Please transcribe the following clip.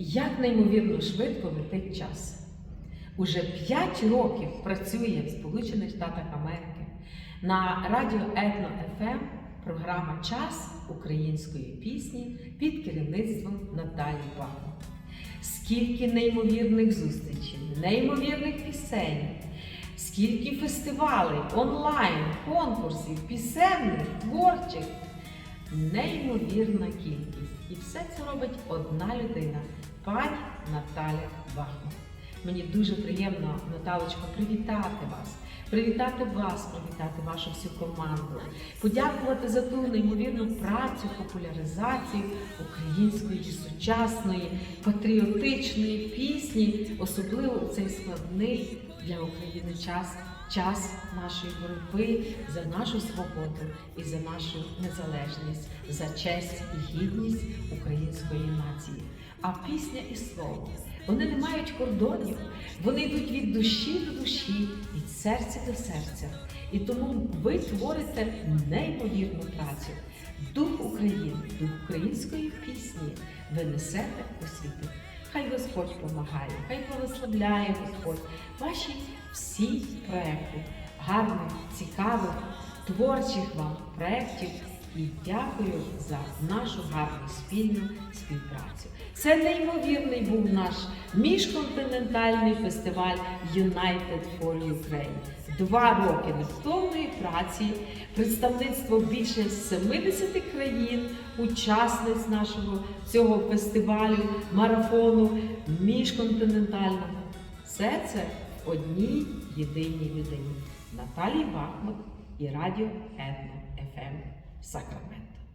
Як неймовірно швидко летить час. Уже 5 років працює в Сполучених Штатах Америки на радіо Етно ФМ програма Час української пісні під керівництвом Наталії Бахмут. Скільки неймовірних зустрічей, неймовірних пісень, скільки фестивалей, онлайн, конкурсів, пісенних, творчих. Неймовірна кількість. І все це робить одна людина, пані Наталя Бахмут. Мені дуже приємно, Наталочко, привітати вас, привітати вас, привітати вашу всю команду, подякувати за ту неймовірну працю, популяризацію української сучасної патріотичної пісні, особливо цей складний для України час. Час нашої боротьби за нашу свободу і за нашу незалежність, за честь і гідність української нації. А пісня і слово вони не мають кордонів, вони йдуть від душі до душі, від серця до серця. І тому ви творите неймовірну працю. Дух України, дух української пісні ви несете у світи. Хай Господь помагає, хай благословляє Господь ваші всі проекти, гарних, цікавих, творчих вам проєктів. І дякую за нашу гарну спільну співпрацю. Це неймовірний був наш міжконтинентальний фестиваль United for Ukraine. Два роки невтомної праці, представництво більше 70 країн, учасниць нашого цього фестивалю, марафону міжконтинентального. Все це одній єдиній людині. Наталії Бахмут і радіо Етно ФМ sacramento.